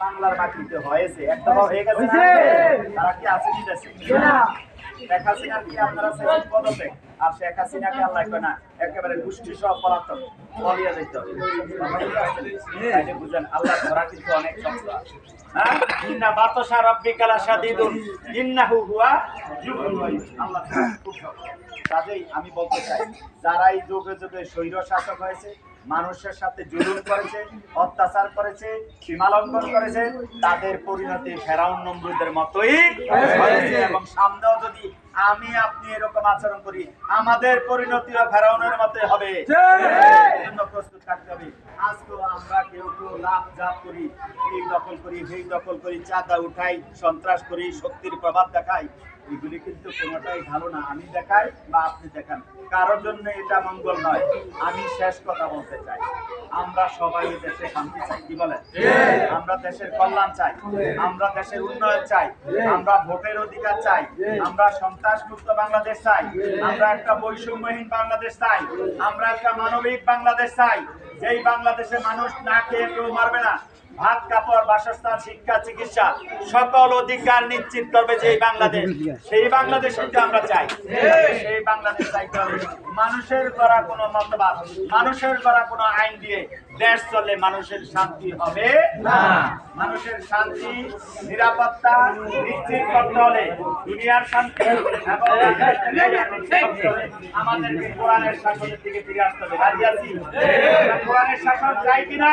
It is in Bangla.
বাংলার মাটিতে হয়েছে একটা হয়ে গেছে। তারা কি আছে কি শেখ হাসিনার কি আপনারা আর শেখ হাসিনাকে আল্লাহ কয় না একেবারে গোষ্ঠী সব পলাতক। বলিয়া হবে। বুঝেন আল্লাহ ধরা কিন্তু অনেক সস্তা হ্যাঁ? ইন্না বাতাসা রাব্বিকালা শাদীদুন ইন্নাহু হুয়া আল্লাহ কাজেই আমি বলতে চাই যারা এই যুগে যুগে স্বৈর শাসক হয়েছে মানুষের সাথে জুলুম করেছে অত্যাচার করেছে সীমালঙ্ঘন করেছে তাদের পরিণতি ফেরাউন নম্বরদের মতোই হয়েছে। এবং সামনেও যদি আমি আপনি এরকম আচরণ করি আমাদের পরিণতিও ফেরাউনের মতোই হবে। প্রস্তুত থাকতে হবে। আজকেও আমরা কেউ কেউ লাভ জাপ করি এই দখল করি সেই দখল করি, চাঁদা উঠাই, সন্ত্রাস করি, শক্তির প্রভাব দেখাই, এগুলি কিন্তু কোনোটাই ভালো না। আমি দেখাই বা আপনি দেখান। কারোর জন্য এটা মঙ্গল নয়। আমি শেষ কথা বলতে চাই। আমরা সবাই দেশে চাই, কি বলেন? আমরা দেশের কল্যাণ চাই। আমরা দেশের উন্নয়ন চাই। আমরা ভোটের অধিকার চাই। আমরা সন্ত্রাস বাংলাদেশ চাই। আমরা একটা বৈষম্যহীন বাংলাদেশ চাই। আমরা একটা মানবিক বাংলাদেশ চাই। যেই বাংলাদেশে মানুষ না খেয়ে কেউ মারবে না। ভাত, কাপড়, বাসস্থান, শিক্ষা, চিকিৎসা, সকল অধিকার নিশ্চিত করবে যে বাংলাদেশ। সেই বাংলাদেশ কিন্তু আমরা চাই। সেই বাংলাদেশ মানুষের করা কোনো মতবাদ, মানুষের করা কোনো আইন দিয়ে দেশ চলে মানুষের শান্তি হবে মানুষের শান্তি, নিরাপত্তা নিশ্চিত করতে হলে দুনিয়ার শান্তি আমাদেরকে কোরআনের শাসনের দিকে ফিরে আসতে হবে। রাজি আছি? কোরআনের শাসন চাই কিনা?